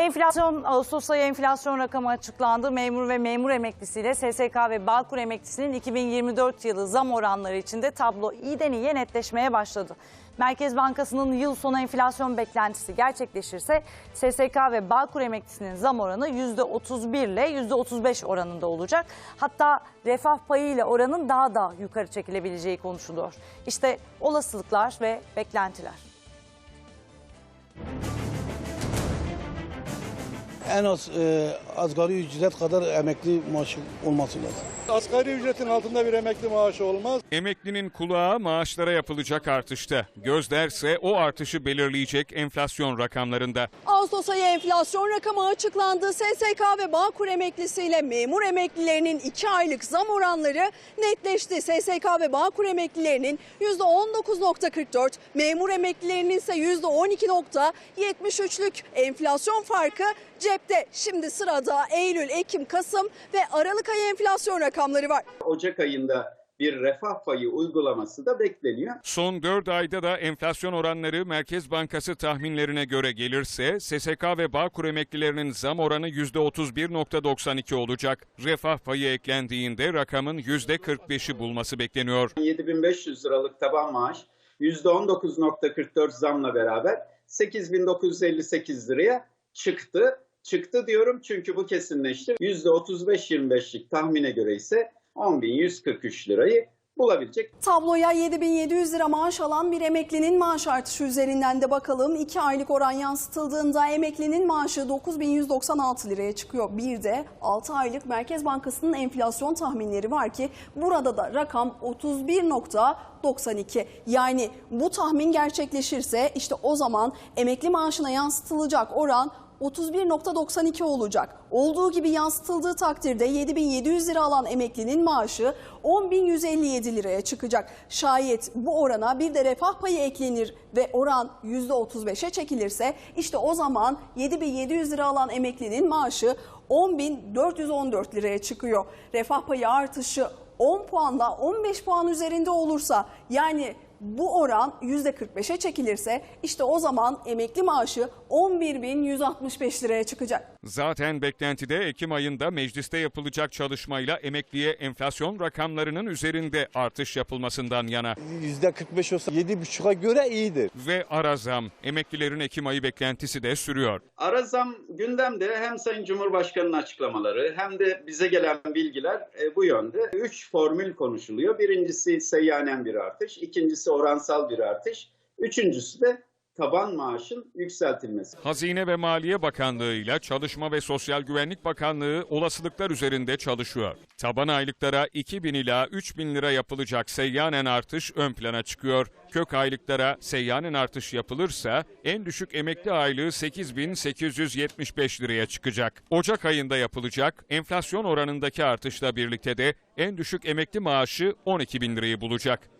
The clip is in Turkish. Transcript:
Enflasyon, Ağustos ayı enflasyon rakamı açıklandı. Memur ve memur emeklisiyle SSK ve Bağkur emeklisinin 2024 yılı zam oranları içinde tablo iyiden iyiye netleşmeye başladı. Merkez Bankası'nın yıl sonu enflasyon beklentisi gerçekleşirse SSK ve Bağkur emeklisinin zam oranı %31 ile %35 oranında olacak. Hatta refah payı ile oranın daha da yukarı çekilebileceği konuşuluyor. İşte olasılıklar ve beklentiler. En az e, asgari ücret kadar emekli maaşı olması lazım. Asgari ücretin altında bir emekli maaşı olmaz. Emeklinin kulağı maaşlara yapılacak artışta. Gözlerse o artışı belirleyecek enflasyon rakamlarında. Ağustos ayı enflasyon rakamı açıklandı. SSK ve Bağkur emeklisiyle memur emeklilerinin 2 aylık zam oranları netleşti. SSK ve Bağkur emeklilerinin %19.44, memur emeklilerinin ise %12.73'lük enflasyon farkı cepte. Şimdi sırada Eylül, Ekim, Kasım ve Aralık ayı enflasyon rakamları var. Ocak ayında bir refah payı uygulaması da bekleniyor. Son 4 ayda da enflasyon oranları Merkez Bankası tahminlerine göre gelirse SSK ve Bağkur emeklilerinin zam oranı %31.92 olacak. Refah payı eklendiğinde rakamın %45'i bulması bekleniyor. 7500 liralık taban maaş %19.44 zamla beraber 8958 liraya çıktı. Çıktı diyorum çünkü bu kesinleşti. %35-25'lik tahmine göre ise 10.143 lirayı bulabilecek. Tabloya 7700 lira maaş alan bir emeklinin maaş artışı üzerinden de bakalım. 2 aylık oran yansıtıldığında emeklinin maaşı 9196 liraya çıkıyor. Bir de 6 aylık Merkez Bankası'nın enflasyon tahminleri var ki burada da rakam 31.92. Yani bu tahmin gerçekleşirse işte o zaman emekli maaşına yansıtılacak oran 31.92 olacak. Olduğu gibi yansıtıldığı takdirde 7700 lira alan emeklinin maaşı 10.157 liraya çıkacak. Şayet bu orana bir de refah payı eklenir ve oran %35'e çekilirse işte o zaman 7700 lira alan emeklinin maaşı 10.414 liraya çıkıyor. Refah payı artışı 10 puanla 15 puan üzerinde olursa yani bu oran %45'e çekilirse işte o zaman emekli maaşı 11.165 liraya çıkacak. Zaten beklentide Ekim ayında mecliste yapılacak çalışmayla emekliye enflasyon rakamlarının üzerinde artış yapılmasından yana. %45 olsa 7,5'a göre iyidir. Ve ara zam. Emeklilerin Ekim ayı beklentisi de sürüyor. Ara zam gündemde hem Sayın Cumhurbaşkanı'nın açıklamaları hem de bize gelen bilgiler e, bu yönde. Üç formül konuşuluyor. Birincisi seyyanen bir artış, ikincisi oransal bir artış, üçüncüsü de taban maaşın yükseltilmesi. Hazine ve Maliye Bakanlığı ile Çalışma ve Sosyal Güvenlik Bakanlığı olasılıklar üzerinde çalışıyor. Taban aylıklara 2000 ila 3000 lira yapılacak seyyanen artış ön plana çıkıyor. Kök aylıklara seyyanen artış yapılırsa en düşük emekli aylığı 8875 liraya çıkacak. Ocak ayında yapılacak enflasyon oranındaki artışla birlikte de en düşük emekli maaşı 12 bin lirayı bulacak.